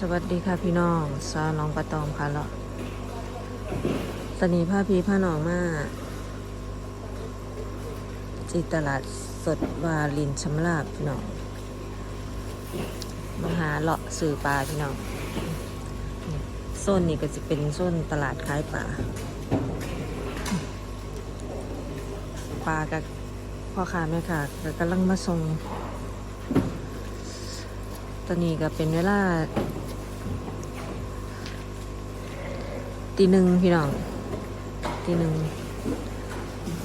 สวัสดีค่ะพี่น้องสาวน้องปะตองค่ะเลาะตอนนี้พาพี่พาน้องมาที่ตลาดสดวาลินชำราบพี่น้องมาหาเลาะสื่อปลาพี่น้องโซนนี้ก็จะเป็นโซนตลาดขายปลาปลากับพ่อค้าแม่ค้าก็กำลังมาส่งตอนนี้ก็เป็นเวลา ตีหนึ่งพี่น้องตีหนึ่ง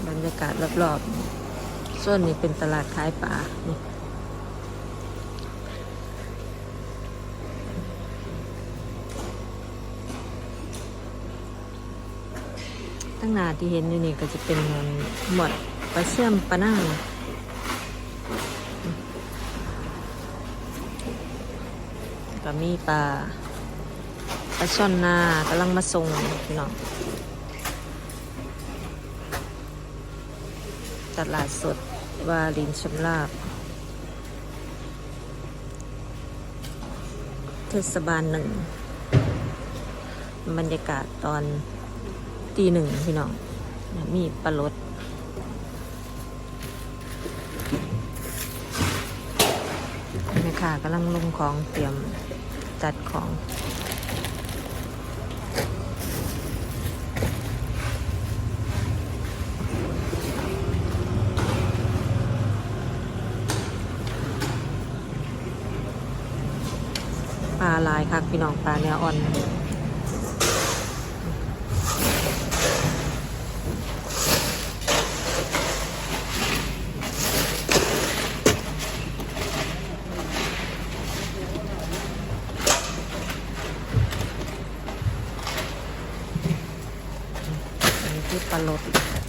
บรรยากาศรอบๆส่วนนี้เป็นตลาดขายปลานี่ตั้งนาที่เห็นอยู่นี่ก็จะเป็นหมดปลาเชื่อมปลานั่งก็มีปลา ปลาช่อนนากำลังมาส่งพี่น้องตลาดสดวาลินชำราบ เทศบาลหนึ่ง บรรยากาศตอนตีหนึ่งพี่น้อง มีปลารดแม่ค้ากำลังลงของเตรียมจัดของ ปลาลายคักพี่น้องปลาเนื้ออ่อนอันนี้คื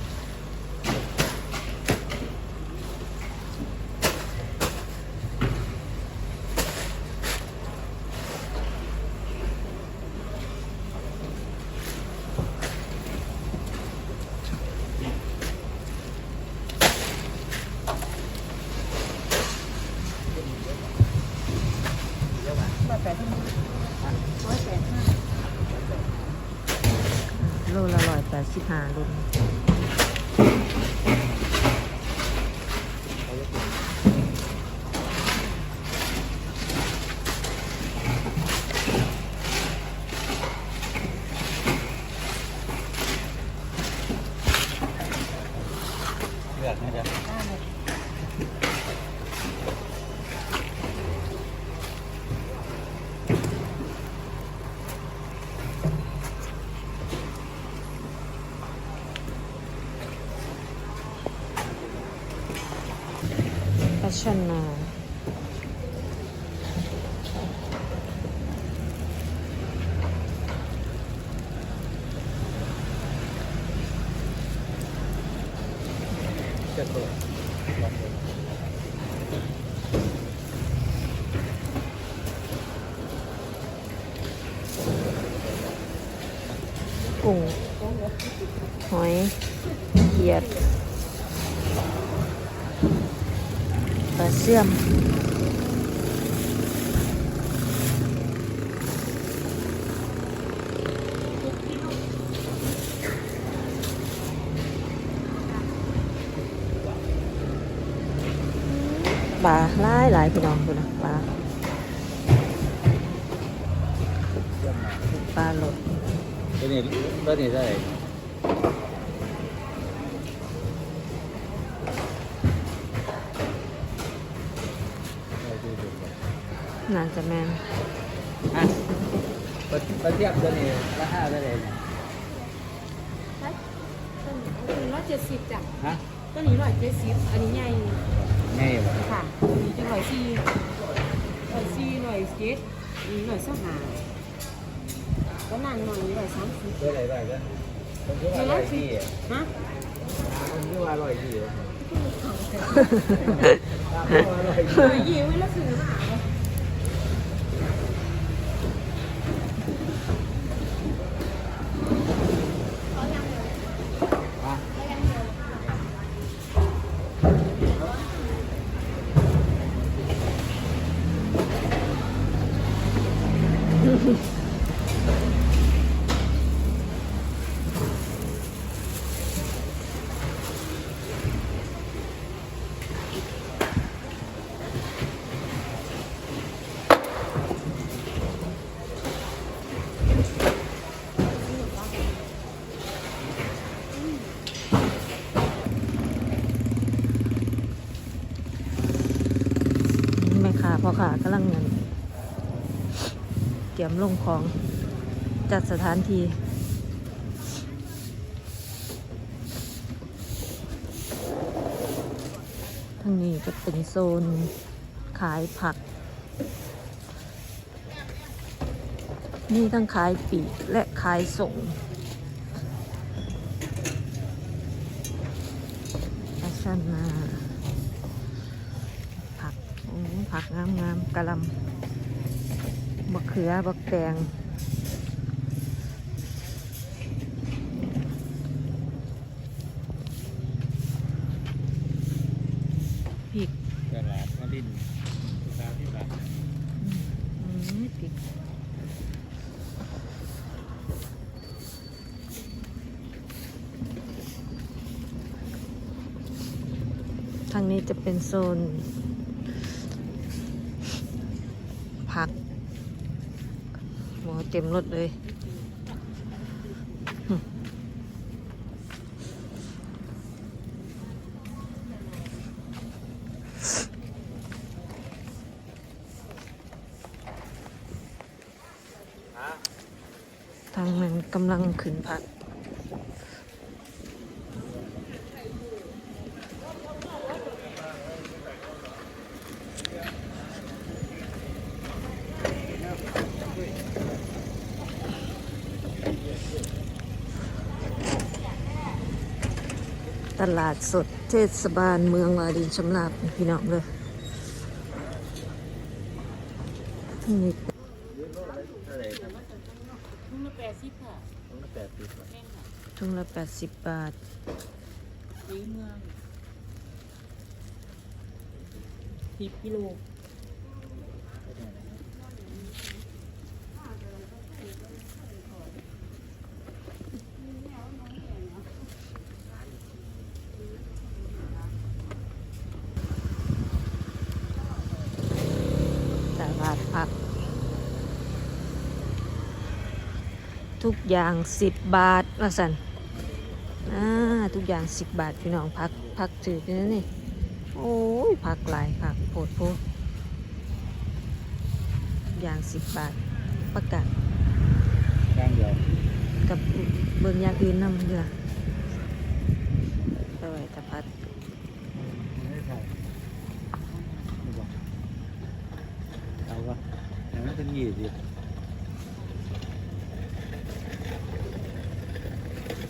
อปลาลดโลละร้อยแปดสิบห้ารุ่น เลือกนะจ๊ะ ปลา ชนาเลือกตัวลองดูกุ้งหอยเขียด ปลาเสื่อมปลาหลายหลายพี่น้องดูนะปลาปลาหลดตัวนี้ตัวนี้ได้ได้ดูดูก่อน น่าจะแม่นอะมามาเทียบตัวนี้ราคาได้เลยเนี่ยตัวนี้ร้อยเจ็ดสิบจ้ะฮะตัวนี้ร้อยเจ็ดสิบอันนี้ใหญ่ง่ายบ่ค่ะอันนี้จะร้อยสี่ร้อยสี่ร้อยเจ็ดอันนี้ร้อยสองห้าก็นางหน่อยร้อยสามสิบตัวไหนได้กันผมคิดว่าอร่อยที่ฮะผมคิดว่าอร่อยที่ร้อยยี่ไว้แล้วซื้อมา อะ แม่ค้าพ่อค้ากำลังเงินเต รียมลงของจัดสถานที่ทางนี้จะเป็นโซนขายผัก นี่ทั้งขายปีกและขายส่งแฟชั่นมาผัก ผักงามๆกะลำ บักเขือ บักแตงพริกตลาดมาดินตลาดที่แบบอืมพริกทางนี้จะเป็นโซน ผักหมอ เต็มรถเลยทางนั้นกำลังขึ้นผัก ตลาดสดเทศบาลเมืองวารินชำราบพี่น้องเลยนี่เท่าไหร่ครับทุ่งละแปดสิบค่ะต้องละแปดสิบแม่นค่ะถุงละแปดสิบบาทสีเมืองสิบกิโล ตลาดผัก ทุกอย่างสิบบาทว่าสันอ่าทุกอย่างสิบบาทพี่น้องพักพักถือกันนะนี่โอ้ยผักหลายผักโพดโพดทุกอย่างสิบบาทประกาศกลางเดียวกับเบิ่งอย่างอื่นนำเดือไปไว้ตะพัดไม่ได้ถ่ายไม่บอกเอาวะอย่างนั้นเป็นยี่สิ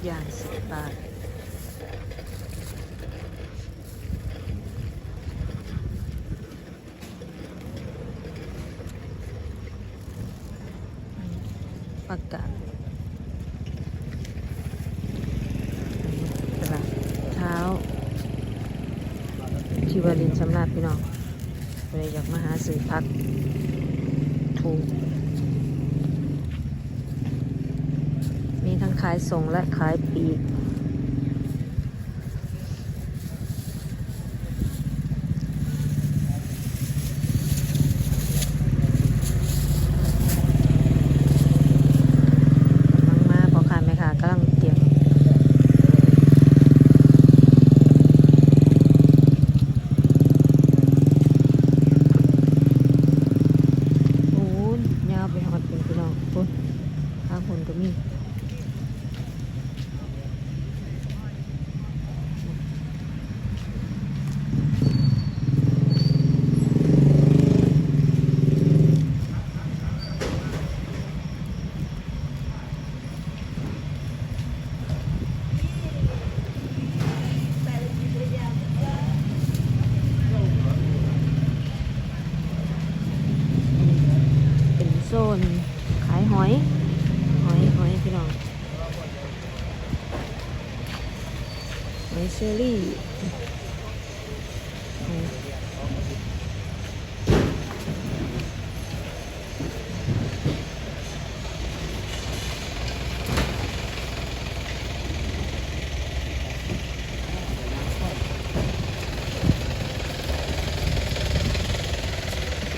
อย่างสิบบาทประกาศตลาดเช้าที่วารินสำราบพี่น้องเลยอยากมาหาซื้อพักถูก มีทั้ง ขายส่งและขายปีกกำลังมาพอขายไหมคะกำลังเตรียมโอ้ยยาวไปหอดเป็นพี่น้องคุณข้างคนก็มี อรี่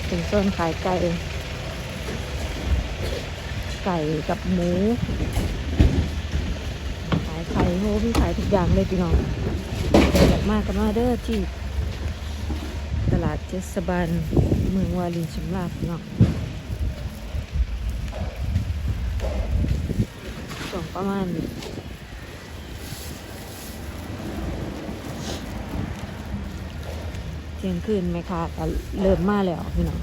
เป็นโซนขายไก่ ไก่กับหมู ขายไข่โหพี่ขายทุกอย่างเลยพี่น้อง อยากมากกันมาเด้อที่ตลาดเทศบาลเมืองวารินชำราบพี่น้องส่งประมาณเที่ยงคืนไหมคะเริ่มมาแล้วพี่น้อง